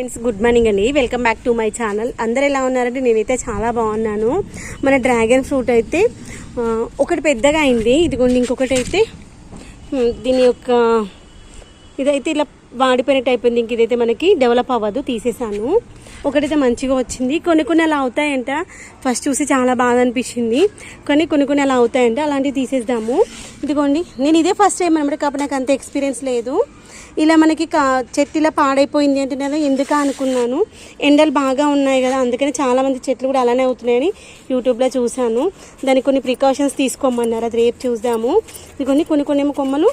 Friends good morning అండి. Welcome back to my channel. అందరు ఎలా ఉన్నారంటే నేనైతే చాలా బాగున్నాను. మన డ్రాగన్ ఫ్రూట్ అయితే ఒకటి పెద్దగా అయింది. ఇదిగోండి ఇంకొకటి అయితే దీని యొక్క ఇదైతే ఇలా వాడిపోయినట్టు అయిపోయింది. ఇంక ఇదైతే మనకి డెవలప్ అవ్వదు తీసేసాను. ఒకటైతే మంచిగా వచ్చింది. కొన్ని కొన్ని అలా అవుతాయంట ఫస్ట్ చూసి చాలా బాధ అనిపించింది. కానీ కొన్ని కొన్ని అలా అవుతాయంట అలాంటివి తీసేద్దాము. ఇదిగోండి నేను ఇదే ఫస్ట్ టైం అనమాట కాబట్టి నాకు అంత ఎక్స్పీరియన్స్ లేదు. ఇలా మనకి కా చెట్టు ఇలా పాడైపోయింది అంటే నేను ఎందుకు అనుకున్నాను. ఎండలు బాగా ఉన్నాయి కదా అందుకని చాలామంది చెట్లు కూడా అలానే అవుతున్నాయని యూట్యూబ్లో చూశాను. దానికి కొన్ని ప్రికాషన్స్ తీసుకోమన్నారు. అది రేపు చూద్దాము. ఇదిగోండి కొన్ని కొన్ని ఏమో కొమ్మలు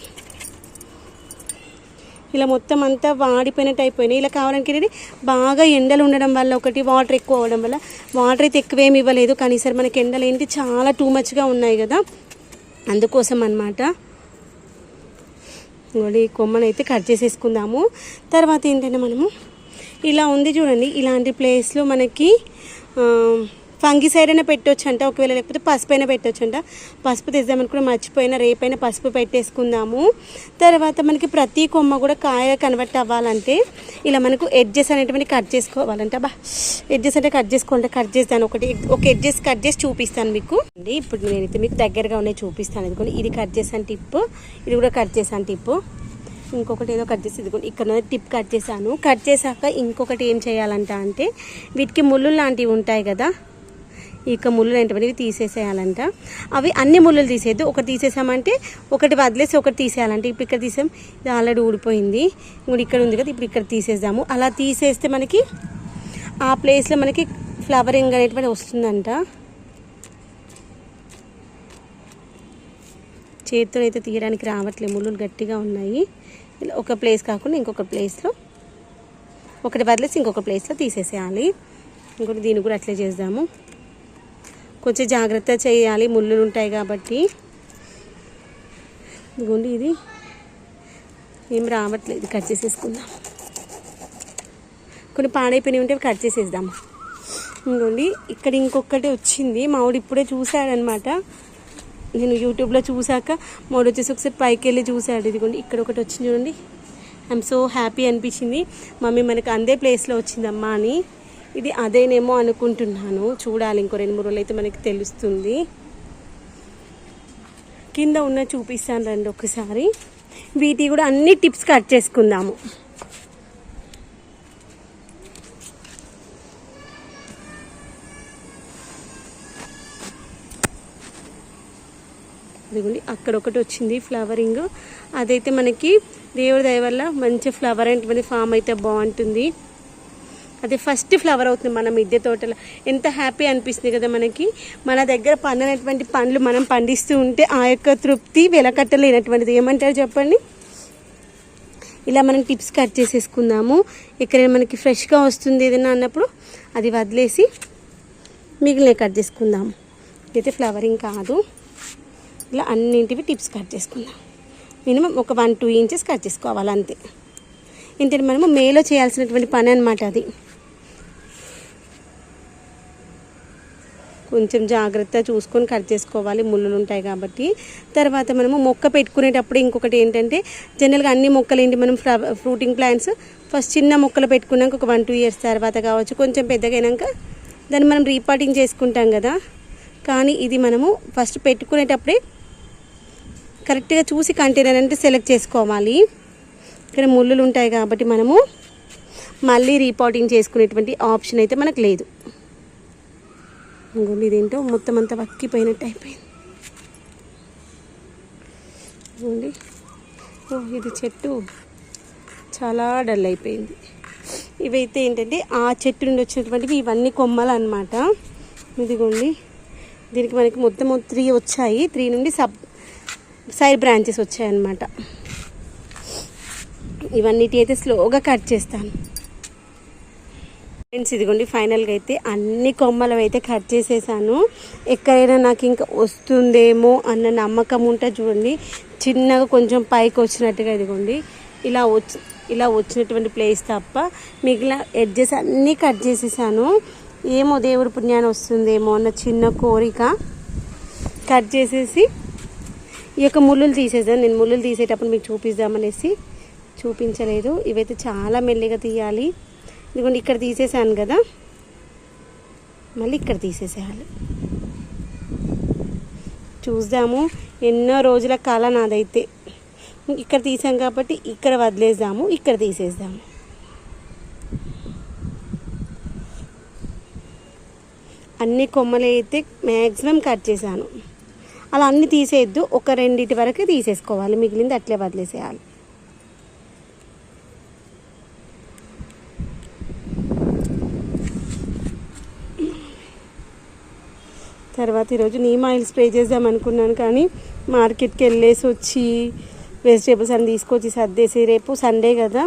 ఇలా మొత్తం అంతా వాడిపోయినట్టు అయిపోయినాయి. ఇలా కావడానికి ఏంటంటే బాగా ఎండలు ఉండడం వల్ల ఒకటి వాటర్ ఎక్కువ అవ్వడం వల్ల. వాటర్ అయితే ఎక్కువేమి ఇవ్వలేదు. కానీ మనకి ఎండలు ఏంటి? చాలా టూ మచ్గా ఉన్నాయి కదా. అందుకోసం అన్నమాట. ఇంకోటి ఈ కట్ చేసేసుకుందాము. తర్వాత ఏంటంటే మనము ఇలా ఉంది చూడండి. ఇలాంటి ప్లేస్లో మనకి ఫంగిసైడ్ అయినా పెట్టొచ్చంట ఒకవేళ లేకపోతే పసుపు అయినా పెట్టొచ్చంట. పసుపు తెద్దామని కూడా మర్చిపోయినా రేపైనా పసుపు పెట్టేసుకుందాము. తర్వాత మనకి ప్రతి కొమ్మ కూడా కాయ కన్వర్ట్ అవ్వాలంటే ఇలా మనకు ఎడ్జెస్ అనేటువంటి కట్ చేసుకోవాలంట. బా ఎడ్జెస్ అంటే కట్ చేసుకోవాలంటే కట్ చేస్తాను ఒకటి. ఒక ఎడ్జెస్ కట్ చేసి చూపిస్తాను మీకు. అండి ఇప్పుడు నేనైతే మీకు దగ్గరగా ఉన్నాయి చూపిస్తాను. ఎందుకు ఇది కట్ చేసాను టిప్. ఇది కూడా కట్ చేసాను టిప్. ఇంకొకటి ఏదో కట్ చేసి ఇదిగోండి ఇక్కడ టిప్ కట్ చేశాను. కట్ చేశాక ఇంకొకటి ఏం చేయాలంట అంటే వీటికి ముళ్ళు లాంటివి ఉంటాయి కదా. ఇక ముళ్ళు ఏంటనేవి తీసేసేయాలంట. అవి అన్ని ముళ్ళులు తీసేయద్దు. ఒకటి తీసేసామంటే ఒకటి వదిలేసి ఒకటి తీసేయాలంటే. ఇప్పుడు ఇక్కడ తీసాం. ఇది ఆల్రెడీ ఊడిపోయింది. ఇప్పుడు ఇక్కడ ఉంది కదా ఇప్పుడు ఇక్కడ తీసేద్దాము. అలా తీసేస్తే మనకి ఆ ప్లేస్లో మనకి ఫ్లవరింగ్ అనేటువంటి వస్తుందంట. చేతితో అయితే తీయడానికి రావట్లేదు. ముళ్ళు గట్టిగా ఉన్నాయి. ఇలా ఒక ప్లేస్ కాకుండా ఇంకొక ప్లేస్లో ఒకటి వదిలేసి ఇంకొక ప్లేస్లో తీసేసేయాలి. ఇంకోటి దీన్ని కూడా అట్లే చేద్దాము. కొంచెం జాగ్రత్త చేయాలి. ముళ్ళులు ఉంటాయి కాబట్టి. ఇదిగోండి ఇది. ఏం రావట్లేదు. కట్ చేసేసుకుందాం. కొన్ని పాడైపోయినవి ఉంటే కట్ చేసేద్దాం. ఇదిగోండి. ఇక్కడ ఇంకొకటి వచ్చింది. మావిడు ఇప్పుడే చూశాడనమాట. నేను యూట్యూబ్లో చూశాక మావిడు వచ్చేసి ఒకసారి పైకి వెళ్ళి చూశాడు. ఇదిగోండి. ఇక్కడ ఒకటి వచ్చింది చూడండి. ఐఎమ్ సో హ్యాపీ అనిపించింది. మమ్మీ మనకు అందే ప్లేస్లో వచ్చిందమ్మా అని. ఇది అదేనేమో అనుకుంటున్నాను. చూడాలి ఇంకో రెండు మూడు రోజులు అయితే మనకి తెలుస్తుంది. కింద ఉన్న చూపిస్తాను రండి ఒకసారి. వీటి కూడా అన్ని టిప్స్ కట్ చేసుకుందాము. అదిగోండి అక్కడ ఒకటి వచ్చింది ఫ్లవరింగ్. అదైతే మనకి దేవుడి దయ వల్ల మంచి ఫ్లవర్ అంటే ఫామ్ అయితే బాగుంటుంది. అది ఫస్ట్ ఫ్లవర్ అవుతుంది మన మిద్దె తోటలో. ఎంత హ్యాపీ అనిపిస్తుంది కదా మనకి. మన దగ్గర పండినటువంటి పండ్లు మనం పండిస్తూ ఉంటే ఆ యొక్క తృప్తి వెలకట్టలేనటువంటిది. ఏమంటారు చెప్పండి? ఇలా మనం టిప్స్ కట్ చేసేసుకుందాము. ఇక్కడ మనకి ఫ్రెష్గా వస్తుంది ఏదైనా అన్నప్పుడు అది వదిలేసి మిగిలిన కట్ చేసుకుందాము. అయితే ఫ్లవరింగ్ కాదు. ఇలా అన్నింటివి టిప్స్ కట్ చేసుకుందాం. మినిమం ఒక వన్ టూ ఇంచెస్ కట్ చేసుకోవాలి అంతే. ఏంటంటే మనము మేలో చేయాల్సినటువంటి పని అనమాట అది. కొంచెం జాగ్రత్త చూసుకొని కట్ చేసుకోవాలి. ముళ్ళులు ఉంటాయి కాబట్టి. తర్వాత మనము మొక్క పెట్టుకునేటప్పుడు ఇంకొకటి ఏంటంటే జనరల్గా అన్ని మొక్కలు ఏంటి మనం ఫ్రూటింగ్ ప్లాంట్స్ ఫస్ట్ చిన్న మొక్కలు పెట్టుకున్నాక ఒక వన్ టూ ఇయర్స్ తర్వాత కావచ్చు కొంచెం పెద్దగా దాన్ని మనం రీపాటింగ్ చేసుకుంటాం కదా. కానీ ఇది మనము ఫస్ట్ పెట్టుకునేటప్పుడే కరెక్ట్గా చూసి కంటైనర్ అంటే సెలెక్ట్ చేసుకోవాలి. ఇక్కడ ముళ్ళులు ఉంటాయి కాబట్టి మనము మళ్ళీ రీపాటింగ్ చేసుకునేటువంటి ఆప్షన్ అయితే మనకు లేదు. ఇంకోండి ఇదేంటో మొత్తం అంతా వక్కిపోయినట్టు అయిపోయింది. ఇదిగోండి. ఓ ఇది చెట్టు చాలా డల్ అయిపోయింది. ఇవైతే ఏంటంటే ఆ చెట్టు నుండి వచ్చినటువంటివి ఇవన్నీ కొమ్మలు అనమాట ఇదిగోండి. దీనికి మనకి మొత్తం త్రీ వచ్చాయి. త్రీ నుండి సబ్ సైడ్ బ్రాంచెస్ వచ్చాయన్నమాట. ఇవన్నిటి అయితే స్లోగా కట్ చేస్తాను. ఫ్రెండ్స్ ఇదిగోండి ఫైనల్గా అయితే అన్ని కొమ్మలు అయితే కట్ చేసేసాను. ఎక్కడైనా నాకు ఇంకా వస్తుందేమో అన్న నమ్మకం ఉంటే చూడండి. చిన్నగా కొంచెం పైకి వచ్చినట్టుగా ఇదిగోండి. ఇలా వచ్చి ఇలా వచ్చినటువంటి ప్లేస్ తప్ప మిగిలిన ఎడ్జెస్ అన్నీ కట్ చేసేసాను. ఏమో దేవుడి పుణ్యాన్ని వస్తుందేమో అన్న చిన్న కోరిక కట్ చేసేసి ఈ యొక్క ముళ్ళులు తీసేసాను నేను ముళ్ళులు తీసేటప్పుడు మీకు చూపిద్దామనేసి చూపించలేదు. ఇవైతే చాలా మెల్లిగా తీయాలి. ఇదిగోండి ఇక్కడ తీసేసాను కదా. మళ్ళీ ఇక్కడ తీసేసేయాలి. చూద్దాము ఎన్నో రోజుల కాల నాదైతే. ఇక్కడ తీసాం కాబట్టి ఇక్కడ వదిలేద్దాము ఇక్కడ తీసేద్దాము. అన్ని కొమ్మలు అయితే మ్యాక్సిమం కట్ చేశాను. అలా అన్నీ తీసేయద్దు ఒక రెండింటి వరకు తీసేసుకోవాలి మిగిలింది అట్లే వదిలేసేయాలి. తర్వాత ఈరోజు నీమ్ ఆయిల్ స్ప్రే చేద్దాం అనుకున్నాను కానీ మార్కెట్కి వెళ్ళేసి వచ్చి వెజిటేబుల్స్ అన్ని తీసుకొచ్చి సర్దేసి రేపు సండే కదా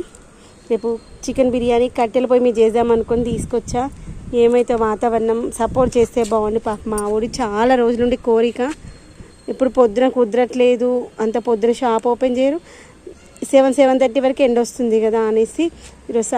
రేపు చికెన్ బిర్యానీ కట్టెల పొయ్యి మీరు చేద్దాం అనుకుని తీసుకొచ్చా. ఏమైతే వాతావరణం సపోర్ట్ చేస్తే బాగుంది పాప. మా ఊడి చాలా రోజుల నుండి కోరిక. ఇప్పుడు పొద్దున కుదరట్లేదు. అంత పొద్దున షాప్ ఓపెన్ చేయరు. సెవెన్ సెవెన్ థర్టీ వరకు ఎండ్ వస్తుంది కదా అనేసి ఈరోజు